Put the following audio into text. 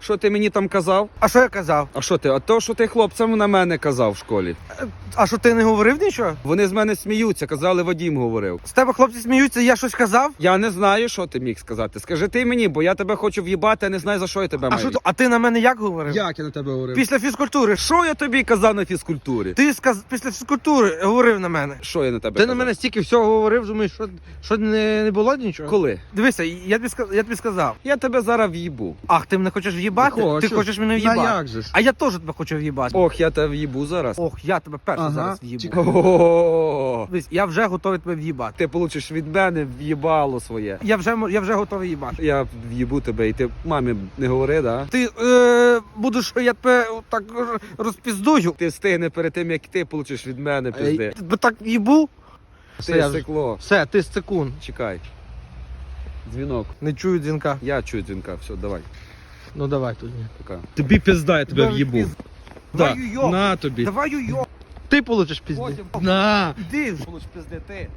Що ти мені там казав? А що я казав? А що ти? А то, що ти хлопцям на мене казав в школі. А що ти не говорив нічого? Вони з мене сміються, казали, Вадім говорив. З тебе хлопці сміються, я щось казав? Я не знаю, що ти міг сказати. Скажи ти мені, бо я тебе хочу в'їбати, а не знаю за що я тебе А маю. що ти- а ти на мене як говорив? Як я на тебе говорив? Після фізкультури. Що я тобі казав на фізкультурі? Ти сказ... після фізкультури говорив на мене. Що я на тебе Ти на казав? мене стільки всього говорив, думаєш, що, що не, не було нічого? Коли? Дивися, я тобі, сказ... я тобі сказав. Я тебе зараз в'їбу. Ах, ти мене хочеш в'їбати? Хочу. Ти хочеш мене А в'їбати? як же ж? А я теж тебе хочу в'їбати. Ох, я тебе в'їбу зараз. Ох, я тебе перший зараз в'їбу. Дивись, я вже готовий тебе в'їбати. Ти получиш від мене в'їбало своє. Я вже, я вже готовий їбати. Я в'їбу тебе, і ти мамі не говори, да? Ти е, будеш, я тебе так розпіздую. Ти встигне перед тим, як ти получиш від мене пизди. Ти так їбу. Все, Ти стекло. Все, ти секунд. Чекай. Дзвінок. Не чую дзвінка. Я чую дзвінка. Все, давай. Ну давай тут. Пока. Тобі пизда, я тебе в'їбу. піз- Да. Давай, йо. На тобі. Давай ю Ти получиш пізди. Потім. На. Іди. Получиш пізди ти.